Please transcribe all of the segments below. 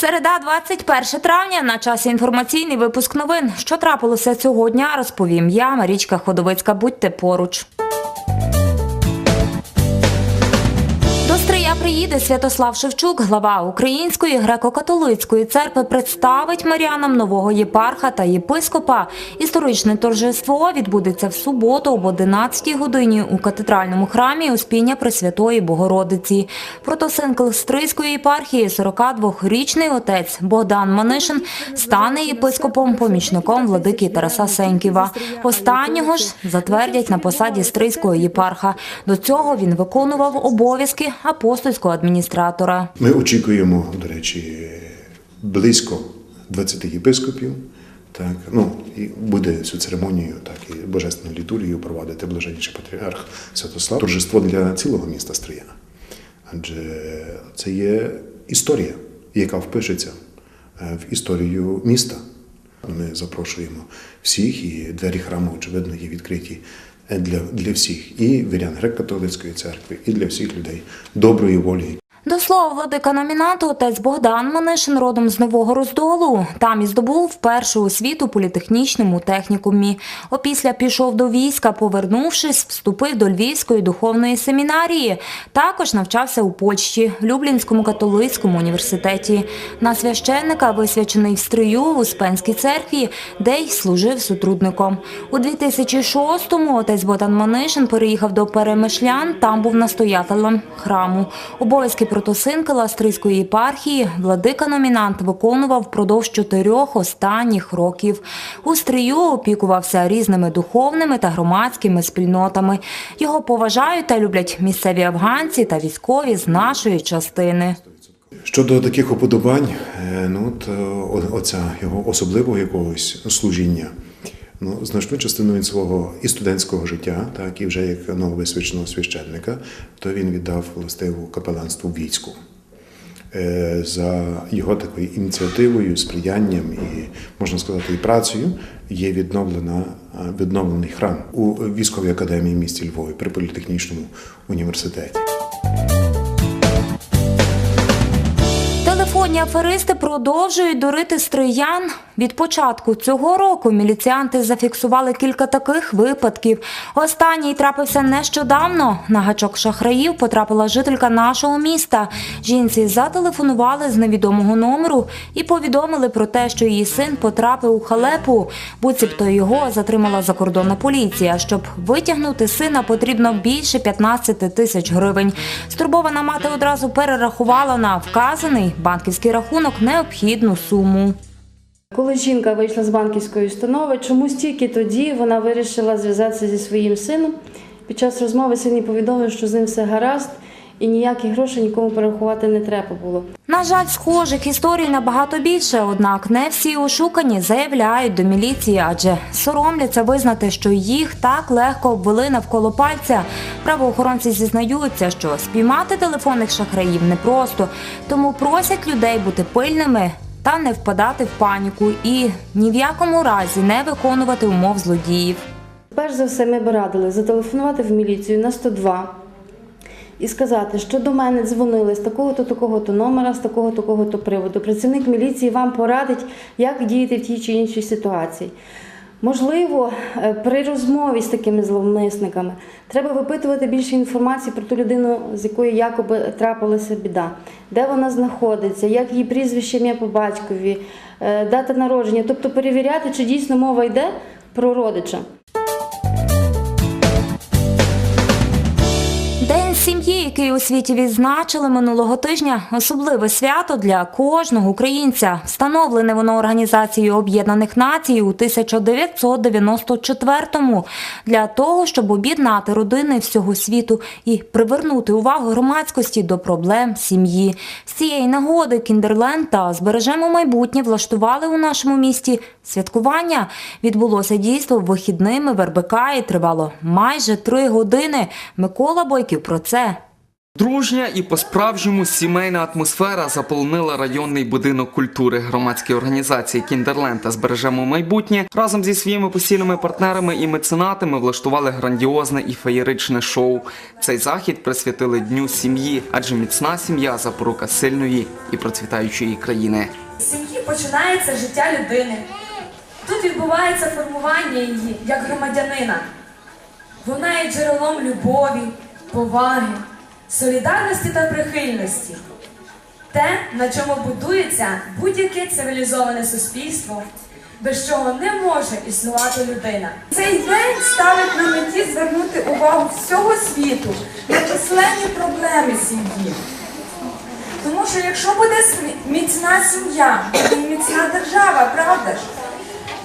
Середа, 21 травня, на часі інформаційний випуск новин. Що трапилося цього дня, розповім я, Марічка Ходовицька. Будьте поруч. До приїде Святослав Шевчук, глава Української греко-католицької церкви, представить мирянам нового єпарха та єпископа. Історичне торжество відбудеться в суботу об 11 годині у катедральному храмі Успіння Пресвятої Богородиці. Протосинкл Стрийської єпархії, 42-річний отець Богдан Манишин, стане єпископом помічником владики Тараса Сеньківа. Останнього ж затвердять на посаді Стрийського єпарха. До цього він виконував обов'язки апостольського адміністратора. Ми очікуємо, до речі, близько 20 єпископів. Так, ну і буде цю церемонію, так і божественну літургію проводити блаженніший патріарх Святослав. Торжество для цілого міста Стрия. Адже це є історія, яка впишеться е, в історію міста. Ми запрошуємо всіх, і двері храму, очевидно, є відкриті для, для всіх, і вірян греко-католицької церкви, і для всіх людей доброї волі, До слова, владика номінату отець Богдан Манишин родом з Нового Роздолу. Там і здобув першу освіту політехнічному технікумі. Опісля пішов до війська, повернувшись, вступив до Львівської духовної семінарії. Також навчався у Польщі, в Люблінському католицькому університеті. На священника висвячений в стрию в Успенській церкві, де й служив сутрудником. У 2006-му отець Богдан Манишин переїхав до Перемишлян, там був настоятелем храму. Обов'язки протосинкела Стрийської єпархії владика-номінант виконував впродовж чотирьох останніх років. У стрию опікувався різними духовними та громадськими спільнотами. Його поважають та люблять місцеві афганці та військові з нашої частини. Щодо таких уподобань, е, ну от, е, оця його особливого якогось служіння, ну, значну частину він свого і студентського життя, так і вже як нововисвяченого священника, то він віддав властиву капеланству війську. Е, За його такою ініціативою, сприянням і, можна сказати, і працею є відновлена, е, відновлений храм у військовій академії місті Львові при політехнічному університеті. Телефонні аферисти продовжують дурити стриян. Від початку цього року міліціянти зафіксували кілька таких випадків. Останній трапився нещодавно. На гачок шахраїв потрапила жителька нашого міста. Жінці зателефонували з невідомого номеру і повідомили про те, що її син потрапив у халепу. Буцімто його затримала закордонна поліція. Щоб витягнути сина, потрібно більше 15 тисяч гривень. Стурбована мати одразу перерахувала на вказаний банківський рахунок необхідну суму. Коли жінка вийшла з банківської установи, чомусь тільки тоді вона вирішила зв'язатися зі своїм сином. Під час розмови син їй повідомив, що з ним все гаразд і ніяких грошей нікому перерахувати не треба було. На жаль, схожих історій набагато більше, однак не всі ошукані заявляють до міліції, адже соромляться визнати, що їх так легко обвели навколо пальця. Правоохоронці зізнаються, що спіймати телефонних шахраїв непросто, тому просять людей бути пильними та не впадати в паніку і ні в якому разі не виконувати умов злодіїв. Перш за все, ми б радили зателефонувати в міліцію на 102 і сказати, що до мене дзвонили з такого-то такого-то номера, з такого такого-то приводу. Працівник міліції вам порадить, як діяти в тій чи іншій ситуації. Можливо, е, при розмові з такими зловмисниками треба випитувати більше інформації про ту людину, з якою якоби трапилася біда, де вона знаходиться, як її прізвище ім'я по батькові, е, дата народження, тобто перевіряти, чи дійсно мова йде про родича. Який у світі відзначили минулого тижня, особливе свято для кожного українця. Встановлене воно Організацією Об'єднаних Націй у 1994-му для того, щоб об'єднати родини всього світу і привернути увагу громадськості до проблем сім'ї. З цієї нагоди Кіндерленд та збережемо майбутнє влаштували у нашому місті святкування. Відбулося дійство вихідними в РБК і тривало майже три години. Микола Бойків про це. Дружня і по-справжньому сімейна атмосфера заполонила районний будинок культури громадської організації Кіндерленд та збережемо майбутнє разом зі своїми постійними партнерами і меценатами влаштували грандіозне і феєричне шоу. Цей захід присвятили дню сім'ї, адже міцна сім'я запорука сильної і процвітаючої країни. Сім'ї починається життя людини. Тут відбувається формування її як громадянина. Вона є джерелом любові, поваги, солідарності та прихильності. Те, на чому будується будь-яке цивілізоване суспільство, без чого не може існувати людина. Цей день ставить на меті звернути увагу всього світу на численні проблеми сім'ї. Тому що якщо буде міцна сім'я, буде міцна держава, правда ж?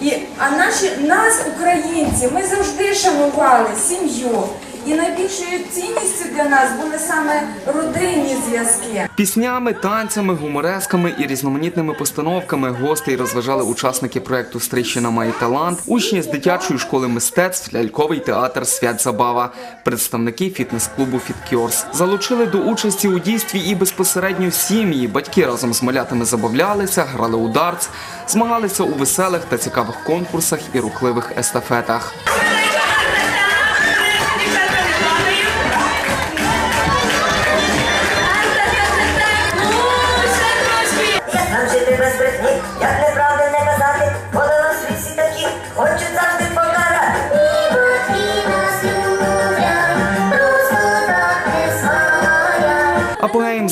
І, а наші нас, українці, ми завжди шанували сім'ю. І найбільшою цінністю для нас були саме родинні зв'язки. Піснями, танцями, гуморесками і різноманітними постановками гостей розважали учасники проекту Стрищина має талант, учні з дитячої школи мистецтв, ляльковий театр Свят Забава, представники фітнес-клубу Фіткіорс. Залучили до участі у дійстві і безпосередньо сім'ї. Батьки разом з малятами забавлялися, грали у дартс, змагалися у веселих та цікавих конкурсах і рухливих естафетах.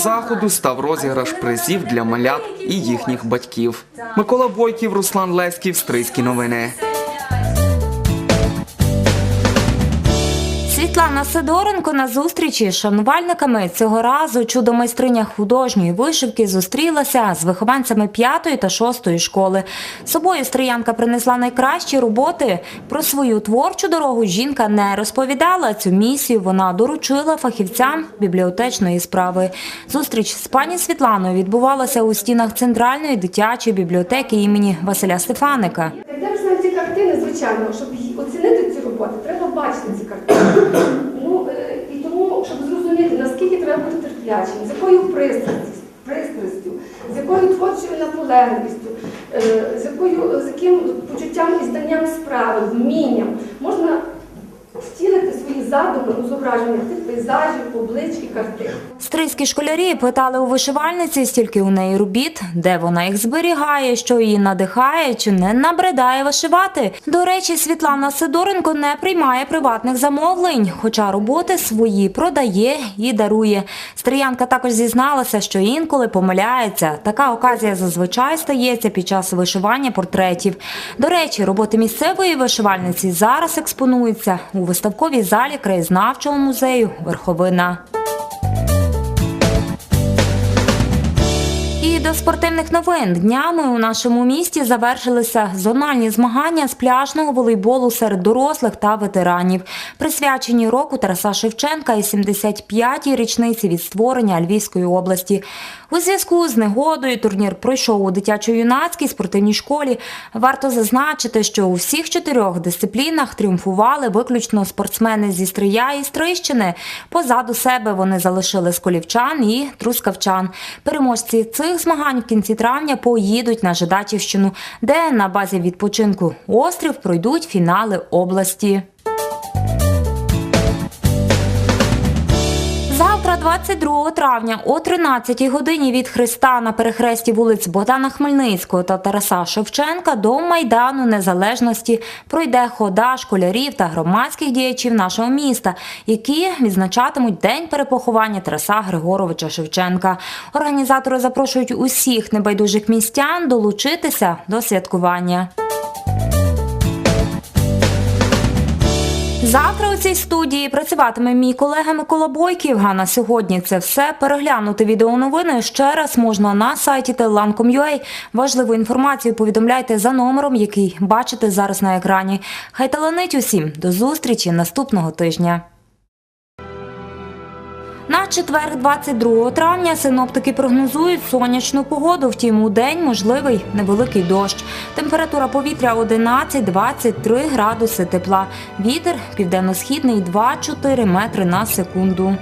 Заходу став розіграш призів для малят і їхніх батьків. Микола Бойків, Руслан Леськів, Стрийські новини. Світлана Сидоренко на зустрічі з шанувальниками цього разу чудомайстриня художньої вишивки зустрілася з вихованцями п'ятої та шостої школи. З собою стріянка принесла найкращі роботи. Про свою творчу дорогу жінка не розповідала. Цю місію вона доручила фахівцям бібліотечної справи. Зустріч з пані Світланою відбувалася у стінах центральної дитячої бібліотеки імені Василя Стефаника. Дивишся на ці картини, звичайно, щоб оцінити ці роботи, треба бачити ці картини. Ну, е, і тому, щоб зрозуміти, наскільки треба бути терплячим, з якою пристрастю, пристрастю, з якою творчою наполегливістю, е, з, якою, з яким почуттям і знанням справи, вмінням можна втілити свої задуми у зображеннях тих пейзажів, облич картин. Стрийські школярі питали у вишивальниці, стільки у неї робіт, де вона їх зберігає, що її надихає чи не набридає вишивати. До речі, Світлана Сидоренко не приймає приватних замовлень, хоча роботи свої продає і дарує. Стріянка також зізналася, що інколи помиляється. Така оказія зазвичай стається під час вишивання портретів. До речі, роботи місцевої вишивальниці зараз експонуються у виставковій залі краєзнавчого музею Верховина. І до спортивних новин днями у нашому місті завершилися зональні змагання з пляжного волейболу серед дорослих та ветеранів, присвячені року Тараса Шевченка і 75-й річниці від створення Львівської області. У зв'язку з негодою турнір пройшов у дитячо-юнацькій спортивній школі. Варто зазначити, що у всіх чотирьох дисциплінах тріумфували виключно спортсмени зі Стрия і Стрийщини. Позаду себе вони залишили сколівчан і трускавчан. Переможці цих змагань в кінці травня поїдуть на Жидачівщину, де на базі відпочинку острів пройдуть фінали області. Завтра, 22 травня, о 13 годині від Христа на перехресті вулиць Богдана Хмельницького та Тараса Шевченка до Майдану Незалежності пройде хода школярів та громадських діячів нашого міста, які відзначатимуть день перепоховання Тараса Григоровича Шевченка. Організатори запрошують усіх небайдужих містян долучитися до святкування. Завтра у цій студії працюватиме мій колега Микола Бойків. А на сьогодні це все. Переглянути відеоновини ще раз можна на сайті telankom.ua. Важливу інформацію повідомляйте за номером, який бачите зараз на екрані. Хай таланить усім. До зустрічі наступного тижня. Четвер, 22 травня, синоптики прогнозують сонячну погоду. Втім, у день можливий невеликий дощ. Температура повітря 11-23 градуси тепла. Вітер південно-східний 2-4 метри на секунду.